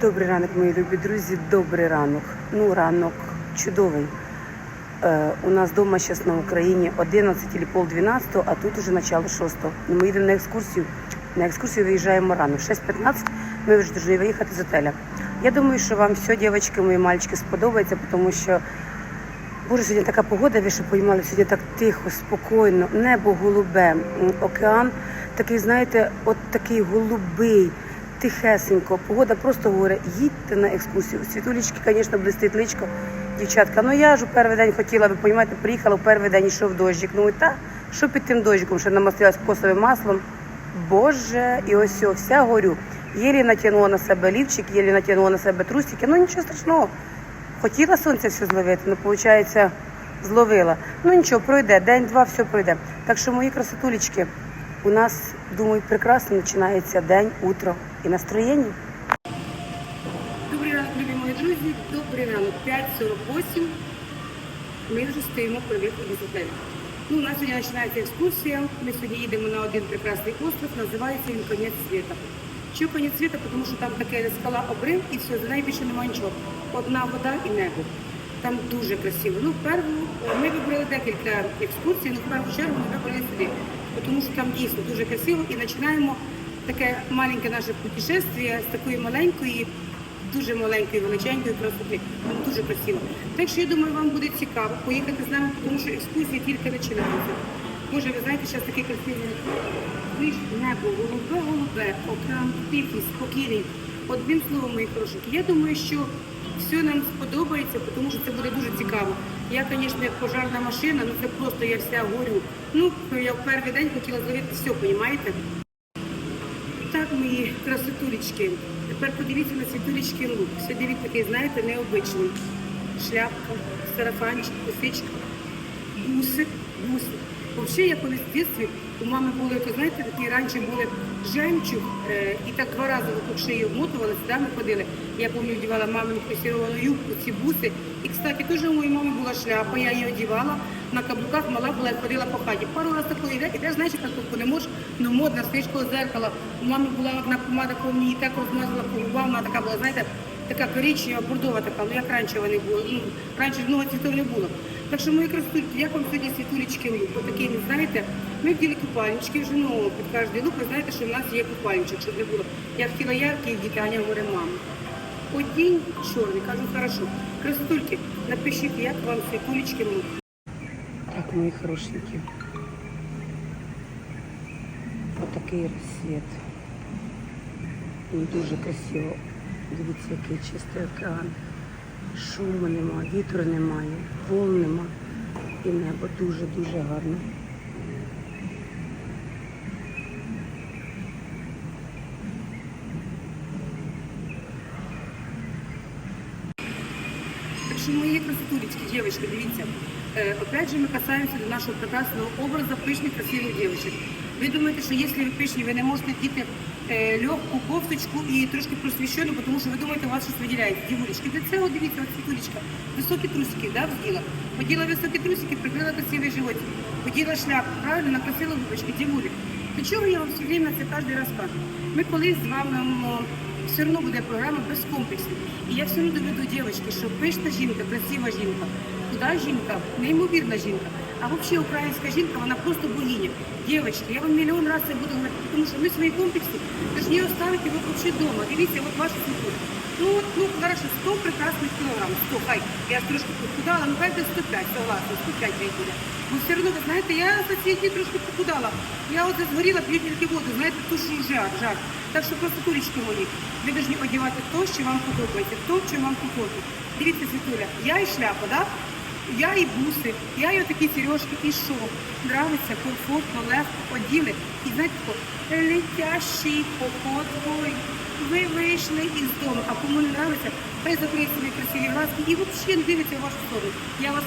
Добрий ранок, мої любі друзі. Добрий ранок. Ну, ранок чудовий. Е, у нас вдома зараз на Україні 11 або пол 12, а тут уже начало 6. Ми їдемо на екскурсію. На екскурсію виїжджаємо рано. В 6.15 ми вже повинні виїхати з готеля. Я думаю, що вам все, дівчатки, мої мальчики, сподобається, тому що Боже, сьогодні така погода, ви що поймали, сьогодні так тихо, спокійно, небо голубе, океан такий, знаєте, от такий голубий, тихесенько. Погода просто говорить, їдьте на екскурсію. Світулечки, звісно, блистить личко. Дівчатка, ну я ж у перший день хотіла, ви розумієте, приїхала у перший день йшов дощик. Ну і та, що під тим дощиком, що намастилась косовим маслом. Боже, і ось о, вся горю. Єлі натягнула на себе лівчик, єлі натягнула на себе трусики. Ну нічого страшного. Хотіла сонце все зловити, ну, виходить, зловила. Ну нічого, пройде, день-два, все пройде. Так що, мої красотулечки, у нас, думаю, прекрасно починається день, утро і настроєння. Добрий ранок, любі мої друзі. Добрий ранок, 5.48. Ми вже стоїмо при виході з готелю. Ну, у нас сьогодні починається екскурсія. Ми сьогодні їдемо на один прекрасний остров, називається він Конець світа. Чого конець світа? Тому що там таке скала обрив і все, за нею немає нічого. Одна вода і небо. Там дуже красиво. Ну, в першу, ми вибрали декілька екскурсій, але в першу чергу ми вибрали сюди, тому що там дійсно дуже красиво і починаємо таке маленьке наше путешествие з такої маленької, дуже маленької, величенької красоти. Там дуже красиво. Так що я думаю, вам буде цікаво поїхати з нами, тому що екскурсія тільки починається. Боже, ви знаєте, зараз таке красиве Лиш небо, голубе, голубе, океан тихий, спокійний. Одним словом, мої хорошенькі, я думаю, що все нам сподобається, тому що це буде дуже цікаво. Я, звісно, як пожарна машина, ну це просто я вся горю. Ну, я в перший день хотіла зловити все, розумієте? Так, мої красотулечки. Тепер подивіться на світулечки лук. Сьогодні він такий, знаєте, необичний. Шляпка, сарафанчик, косичка, буси, буси. Взагалі, я колись в дитинстві у мами були, то знаєте, такі раніше були жемчуг, е, і так два рази вокруг шиї обмотували, сюди ми ходили. Я пам'ятаю, одягала мамину кресіровану юбку, ці буси. І, кстати, теж у моїй мами була шляпа, я її одягала, на каблуках мала була і ходила по хаті. Пару разів такої йде, ідеш, знаєш, як таку не можеш, ну модна, коло зеркала. У мами була одна помада, по її так розмазала по вона така була, знаєте, така коричнева, бордова така, ну як раніше вони були. Ну, раніше много цвітів не було. Так що мої красотульки, як вам сьогодні світулечки лук? Отакі, ви знаєте, ми вділи купальнички вже, ну, під кожний лук, ви знаєте, що в нас є купальничок, щоб не було. Я хотіла яркий, діти, Аня говорить, мама. Одінь чорний, кажу, хорошо. Красотульки, напишіть, як вам світулечки лук. Так, мої хорошенькі. Отакий розсвіт. Дуже красиво. Дивіться, який чистий океан. Шуму нема, вітру немає, волн нема. І небо дуже-дуже гарне. Так що мої красотулечки, девочки, дивіться. Е, опять же, ми касаємося до нашого прекрасного образу пишних, красивих дівчат. Ви думаєте, що якщо ви пишні, ви не можете діти легку кофточку і трошки просвіщену, тому що ви думаєте, у вас щось виділяється. Дівулечки, для цього дивіться, ось світулечка. Високі трусики, да, вділа. Поділа високі трусики, прикрила красивий животик. Поділа шляпку, правильно, накрасила губочки, дівулі. До чого я вам все время це кожен раз кажу? Ми колись з вами все одно буде програма без комплексів. І я все одно доведу дівчатки, що пишна жінка, красива жінка, худа жінка, неймовірна жінка. А взагалі українська жінка, вона просто богиня. Дівчатки, я вам мільйон разів це буду говорити, тому що ми свої комплекси повинні оставити ви взагалі вдома. Дивіться, от ваша світу. Ну, от, ну, хорошо, 100 прекрасних кілограм, 100, хай, я трошки похудала, ну хай це 105, согласна, 105 хай буде. Ну, все одно, ви знаєте, я за ці дні трошки похудала. Я от згоріла, п'ю тільки воду, знаєте, тушу жар, жар. Так що просто курічки мої, ви повинні одягати то, що вам подобається, то, що вам підходить. Дивіться, Світуля, я і шляпа, да? Я і буси, я і отакі сережки, і що? Нравиться, комфортно, легко, оділи. І знаєте, летящий походкою. Ви вийшли із дому, а кому не нравиться, хай закриє свої красиві глазки і взагалі не дивиться вашу сторону. Я вас...